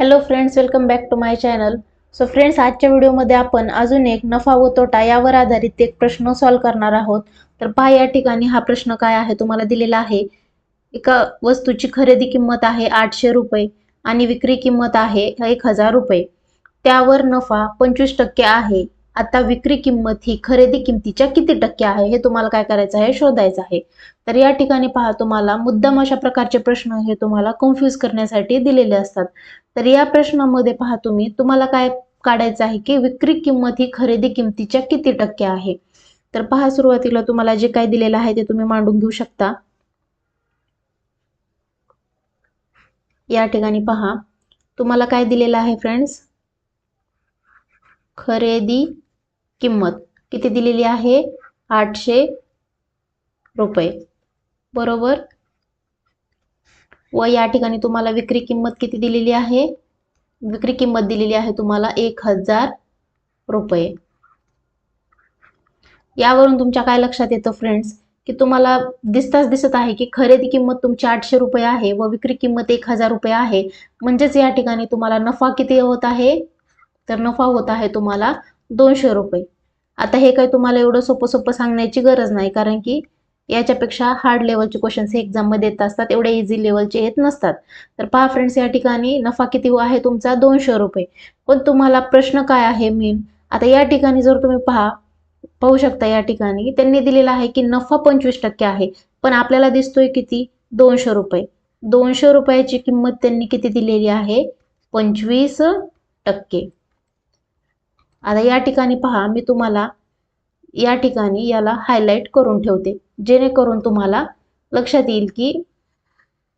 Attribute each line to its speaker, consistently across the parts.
Speaker 1: Hello friends welcome back to my channel so friends आजच्या व्हिडिओमध्ये आपण अजून एक नफा व तोटा यावर आधारित एक प्रश्न सॉल्व्ह करणार आहोत. तर पहा या ठिकाणी हा प्रश्न काय आहे तुम्हाला दिलेला आहे. एका वस्तूची खरेदी किंमत आहे आठशे रुपये आणि विक्री किंमत आहे एक हजार रुपये. त्यावर नफा पंचवीस टक्के आहे. आता विक्री किंमत ही खरेदी किमतीच्या किती टक्के आहे हे तुम्हाला काय करायचं आहे शोधायचं आहे. तर या ठिकाणी पहा तुम्हाला मुद्दाम अशा प्रकारचे प्रश्न हे तुम्हाला कन्फ्यूज करण्यासाठी दिलेले असतात. तर या प्रश्नामध्ये पहा तुम्ही तुम्हाला काय काढायचं आहे की विक्री किंमत ही खरेदी किमतीच्या किती टक्के आहे? तर पहा सुरुवातीला तुम्हाला जे काय दिलेलं आहे ते तुम्ही मांडून घेऊ शकता. या ठिकाणी पहा तुम्हाला काय दिलेलं आहे फ्रेंड्स खरेदी किंमत. किती दिलेली आहे? आठशे रुपये. बरोबर? व या ठिकाणी तुम्हाला विक्री किंमत किती दिलेली आहे? विक्री किंमत दिलेली आहे तुम्हाला एक हजार रुपये. यावरून तुमच्या काय लक्षात येतं फ्रेंड्स की तुम्हाला दिसताच दिसत आहे की खरेदी किंमत तुमची आठशे रुपये आहे व विक्री किंमत एक हजार रुपये आहे. म्हणजेच या ठिकाणी तुम्हाला नफा किती होत आहे? तर नफा होत आहे तुम्हाला दोनशे रुपये. आता हे काही तुम्हाला एवढं सोपं सोपं सांगण्याची गरज नाही कारण की याच्यापेक्षा हार्ड लेवलचे क्वेश्चन्स हे एक्झाममध्ये येत असतात एवढे इझी लेवलचे येत नसतात. तर पहा फ्रेंड्स या ठिकाणी नफा किती आहे तुमचा दोनशे रुपये. पण तुम्हाला प्रश्न काय आहे मेन आता या ठिकाणी जर तुम्ही पहा पाहू शकता या ठिकाणी त्यांनी दिलेला आहे की नफा पंचवीस टक्के आहे पण आपल्याला दिसतोय किती? दोनशे रुपये. दोनशे रुपयाची किंमत त्यांनी किती दिलेली आहे? पंचवीस टक्के. आता या ठिकाणी पहा मी तुम्हाला या ठिकाणी याला हायलाईट करून ठेवते. जेणेकरून तुम्हाला लक्षात येईल की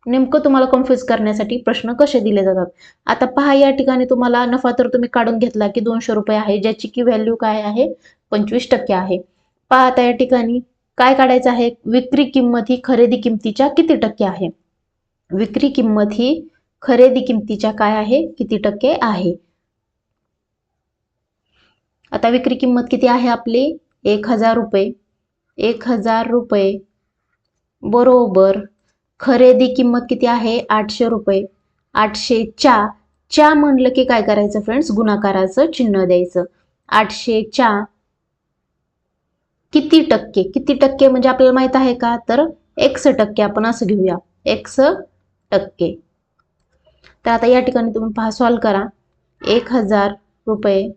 Speaker 1: नेमकं तुम्हाला कन्फ्यूज करण्यासाठी प्रश्न कसे दिले जातात. आता पहा या ठिकाणी तुम्हाला नफा तर तुम्ही काढून घेतला की दोनशे रुपये आहे ज्याची की व्हॅल्यू काय आहे? पंचवीस टक्के आहे. पहा आता या ठिकाणी काय काढायचं आहे? विक्री किंमत ही खरेदी किमतीच्या किती टक्के आहे? विक्री किंमत ही खरेदी किमतीच्या काय आहे? किती टक्के आहे? आता विक्री किंमत किती आहे आपली? एक हजार रुपये. एक हजार रुपये. बरोबर. खरेदी किंमत किती आहे? आठशे रुपये. आठशे च्या च्या म्हणलं की काय करायचं फ्रेंड्स गुणाकाराचं चिन्ह द्यायचं. आठशे च्या किती टक्के? किती टक्के म्हणजे आपल्याला माहीत आहे का? तर एक्स टक्के आपण असं घेऊया. एक्स टक्के. तर आता या ठिकाणी तुम्ही पहा सॉल्व करा. एक हजार रुपये.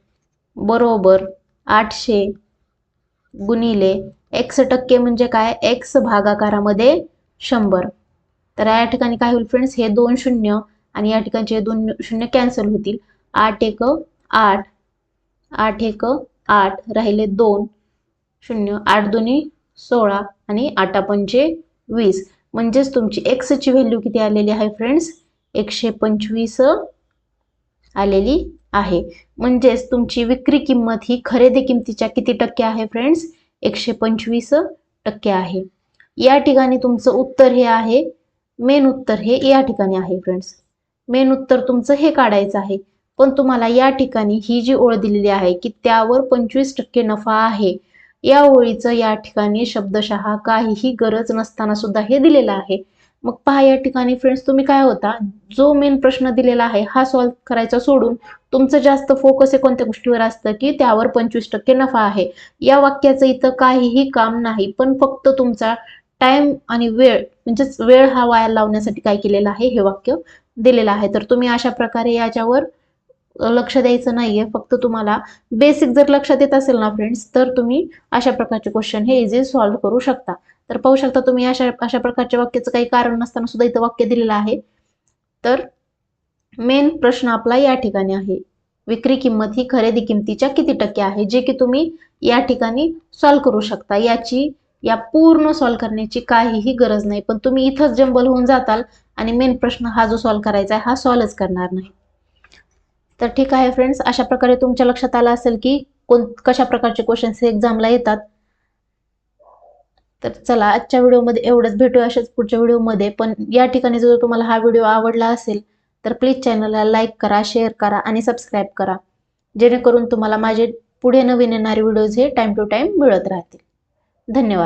Speaker 1: बरोबर आठशे गुणिले एक्स टक्के म्हणजे काय? एक्स भागाकारामध्ये शंभर. तर या ठिकाणी काय होईल फ्रेंड्स हे दोन शून्य आणि या ठिकाणचे दोन शून्य कॅन्सल होतील. आठ एक आठ आठ एक आठ राहिले दोन. शून्य आठ दोन्ही सोळा आणि आठा पंचे वीस. म्हणजेच तुमची एक्सची व्हॅल्यू किती आलेली आहे फ्रेंड्स एकशे पंचवीस आलेली आहे. म्हणजेच तुमची विक्री किंमत ही खरेदी किमतीच्या किती टक्के आहे फ्रेंड्स एकशे पंचवीस टक्के आहे. या ठिकाणी तुमचं उत्तर हे आहे. मेन उत्तर हे या ठिकाणी आहे फ्रेंड्स मेन उत्तर तुमचं हे काढायचं आहे. पण तुम्हाला या ठिकाणी ही जी ओळ दिलेली आहे की त्यावर पंचवीस टक्के नफा आहे. या ओळीचं या ठिकाणी शब्दशः काहीही गरज नसताना सुद्धा हे दिलेलं आहे. मग पहा या ठिकाणी फ्रेंड्स तुम्ही काय होता? जो मेन प्रश्न दिलेला आहे हा सॉल्व्ह करायचा सोडून तुमचं जास्त फोकस हे कोणत्या गोष्टीवर असतं की त्यावर पंचवीस टक्के नफा आहे? या वाक्याचं इथं काहीही काम नाही पण फक्त तुमचा टाइम आणि वेळ म्हणजेच वेळ हा वाया लावण्यासाठी काय केलेलं आहे हे वाक्य दिलेलं आहे. तर तुम्ही अशा प्रकारे याच्यावर लक्ष द्यायचं नाहीये. फक्त तुम्हाला बेसिक जर लक्षात येत असेल ना फ्रेंड्स तर तुम्ही अशा प्रकारचे क्वेश्चन हे इझी सॉल्व्ह करू शकता. तर पाहू शकता तुम्ही अशा अशा प्रकारच्या वाक्याचं काही कारण नसताना सुद्धा इथं वाक्य दिलेलं आहे. तर मेन प्रश्न आपला या ठिकाणी आहे. विक्री किंमत ही खरेदी किमतीच्या किती टक्के आहे जे की तुम्ही या ठिकाणी सॉल्व्ह करू शकता. याची या पूर्ण सॉल्व्ह करण्याची काहीही गरज नाही. पण तुम्ही इथंच जंबल होऊन जाताल आणि मेन प्रश्न हा जो सॉल्व्ह करायचा आहे हा सॉल्वच करणार नाही. तर ठीक आहे फ्रेंड्स अशा प्रकारे तुमच्या लक्षात आलं असेल की कोण कशा प्रकारचे क्वेश्चन्स एक्झामला येतात. तर चला आजच्या व्हिडिओमध्ये एवढंच. भेटू अशाच पुढच्या व्हिडिओमध्ये पण या ठिकाणी जर तुम्हाला हा व्हिडिओ आवडला असेल तर प्लीज चॅनलला लाईक करा शेअर करा आणि सबस्क्राईब करा. जेणेकरून तुम्हाला माझे पुढे नवीन येणारे व्हिडिओज हे टाईम टू टाईम मिळत राहतील. धन्यवाद.